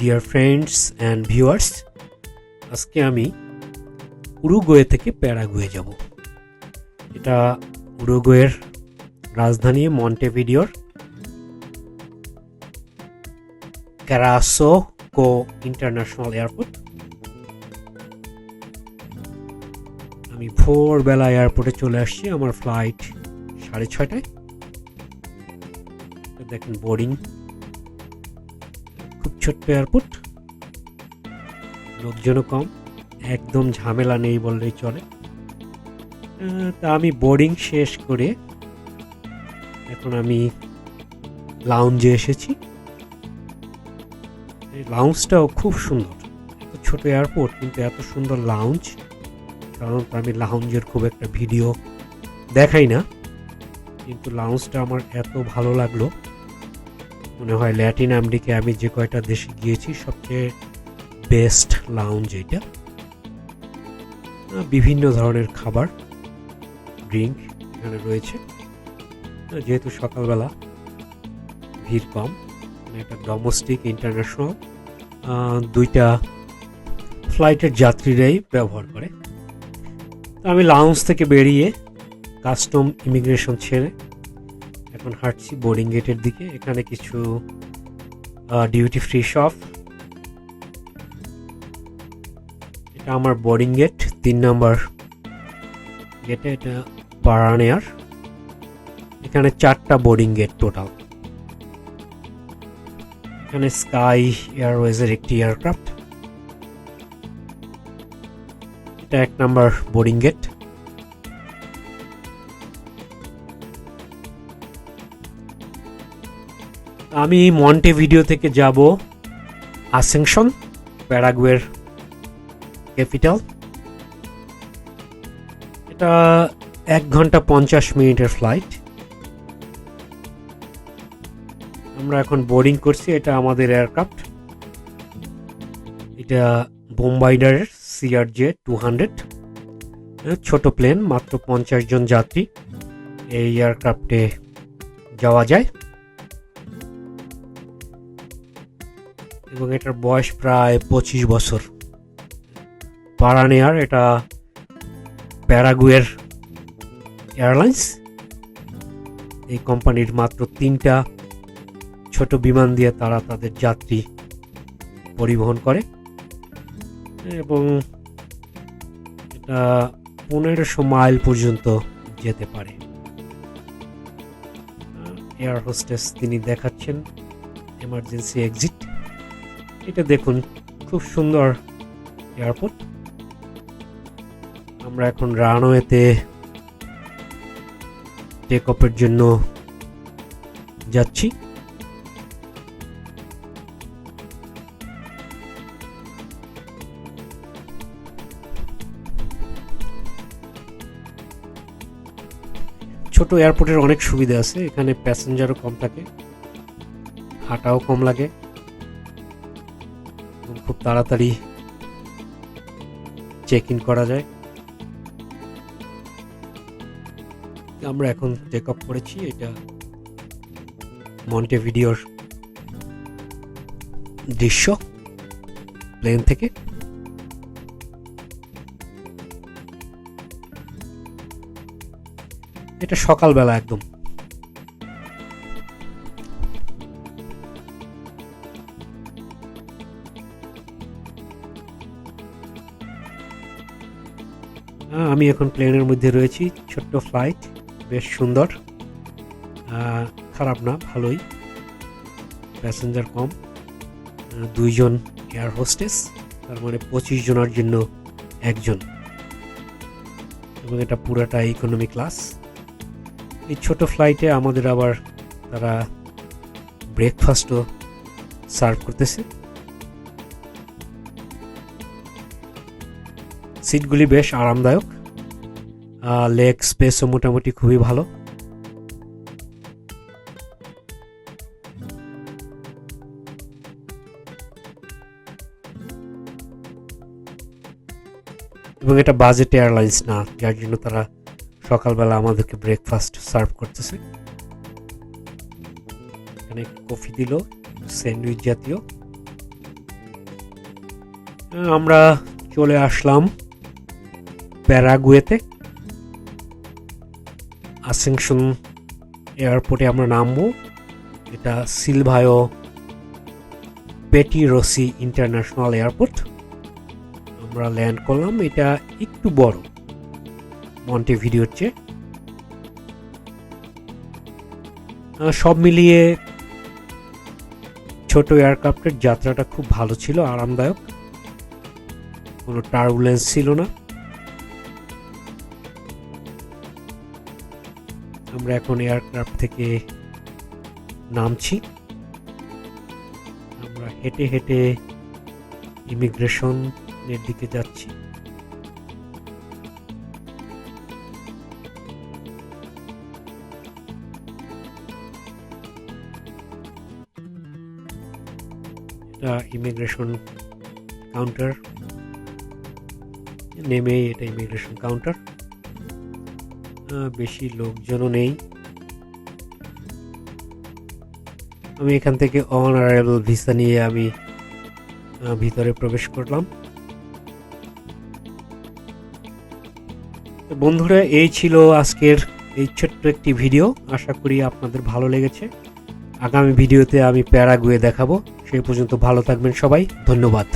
Dear friends and viewers আজকে আমি Uruguay থেকে প্যারাগুয়ে যাব। এটা উরুগুয়ের রাজধানী মন্টেভিডিওর ক্যারাসো কো ইন্টারন্যাশনাল এয়ারপোর্ট। আমি ভোরবেলা এয়ারপোর্টে চলে আসছি, আমার ফ্লাইট সাড়ে ছয়টায়। দেখেন বোর্ডিং খুব ছোট্ট এয়ারপোর্ট লোকজনও কম, একদম ঝামেলা নেই বললেই চলে। তা আমি বোর্ডিং শেষ করে এখন আমি লাউঞ্জে এসেছি। লাউঞ্জটাও খুব সুন্দর। এত ছোট এয়ারপোর্ট কিন্তু এত সুন্দর লাউঞ্জ সাধারণত আমি লাউঞ্জের খুব একটা ভিডিও দেখাই না। কিন্তু লাউঞ্জটা আমার এত ভালো লাগল। মনে হয় ল্যাটিন আমেরিকায় আমি যে কয়টা দেশে গিয়েছি, সবচেয়ে বেস্ট লাউঞ্জ এটা। বিভিন্ন ধরনের খাবার ড্রিঙ্ক এখানে রয়েছে। যেহেতু সকালবেলা ভিড় কম মানে এটা ডোমেস্টিক ইন্টারন্যাশনাল দুইটা ফ্লাইটের যাত্রীরাই ব্যবহার করে। আমি লাউঞ্জ থেকে বেরিয়ে কাস্টম ইমিগ্রেশন ছেড়ে এখন হাঁটছি বোর্ডিং গেটের দিকে। এখানে কিছু ডিউটি ফ্রি শপ এটা আমার বোর্ডিং গেট তিন নম্বর গেটে এটা পারানেয়ার এখানে চারটা বোর্ডিং গেট টোটাল এখানে স্কাই এয়ারওয়েজের একটি এয়ারক্রাফট এটা এক নাম্বার বোর্ডিং গেট আমি মন্টে ভিডিও থেকে যাব আসেনশন প্যারাগুয়ের ক্যাপিটাল এটা এক ঘণ্টা পঞ্চাশ মিনিটের ফ্লাইট আমরা এখন বোর্ডিং করছি, এটা আমাদের এয়ারক্রাফট এটা বোম্বাইডারের সিআরজে টু হান্ড্রেড ছোট প্লেন মাত্র পঞ্চাশ জন যাত্রী। এই এয়ারক্রাফটে যাওয়া যায়। এবং এটার বয়স প্রায় পঁচিশ বছর। পারানেয়ার এটা প্যারাগুয়ের এয়ারলাইন্স। এই কোম্পানির মাত্র তিনটা ছোট বিমান দিয়ে তারা তাদের যাত্রী পরিবহন করে। এবং এটা পনেরোশো মাইল পর্যন্ত যেতে পারে। এয়ার হোস্টেস তিনি দেখাচ্ছেন। Emergency exit. এটা দেখুন, খুব সুন্দর এয়ারপোর্ট। আমরা এখন রানওয়েতে টেক অফের জন্য যাচ্ছি। ছোট এয়ারপোর্টের অনেক সুবিধা আছে, এখানে প্যাসেঞ্জারও কম থাকে, হাঁটাও কম লাগে। এবং খুব তাড়াতাড়ি চেক ইন করা যায়। আমরা এখন টেক আপ করেছি, এটা মন্টে ভিডিওর দৃশ্য প্লেন থেকে। এটা সকালবেলা একদম। আমি এখন প্লেনের মধ্যে রয়েছি। ছোট্ট ফ্লাইট বেশ সুন্দর। খারাপ না, ভালোই। প্যাসেঞ্জার কম। দুইজন এয়ার হোস্টেস তার মানে পঁচিশ জনের জন্য একজন। এবং এটা পুরাটা ইকোনমি ক্লাস এই ছোট ফ্লাইটে আমাদের আবার তারা ব্রেকফাস্টও সার্ভ করতেছে। সিটগুলি বেশ আরামদায়ক। লেগ স্পেসও মোটামুটি খুবই ভালো। এবং এটা বাজেট এয়ারলাইন্স না, যার জন্য তারা সকালবেলা আমাদেরকে ব্রেকফাস্ট সার্ভ করতেছে। এখানে কফি দিল, স্যান্ডউইচ জাতীয়। আমরা চলে আসলাম। প্যারাগুয়েতে। আসেনশন এয়ারপোর্টে আমরা নামবো। এটা Silvio Pettirossi international airport. আমরা ল্যান্ড করলাম। এটা একটু বড় মন্টে ভিডিওর চেয়ে সব মিলিয়ে ছোট এয়ারক্রাফটের যাত্রাটা খুব ভালো ছিল, আরামদায়ক। কোনো টার্বুলেন্স ছিল না। আমরা এখন এয়ারক্রাফট থেকে নামছি। আমরা হেঁটে হেঁটে ইমিগ্রেশনের দিকে যাচ্ছি। এটা ইমিগ্রেশন কাউন্টার। নেমে এটা ইমিগ্রেশন কাউন্টার। বেশি লোকজনও নেই। আমি এখান থেকে অন অ্যারাইভাল ভিসা নিয়ে আমি ভিতরে প্রবেশ করলাম। বন্ধুরা, এই ছিল আজকের এই ছোট্ট একটি ভিডিও আশা করি আপনাদের ভালো লেগেছে। আগামী ভিডিওতে আমি প্যারাগুয়ে দেখাবো। সেই পর্যন্ত ভালো থাকবেন সবাই। ধন্যবাদ।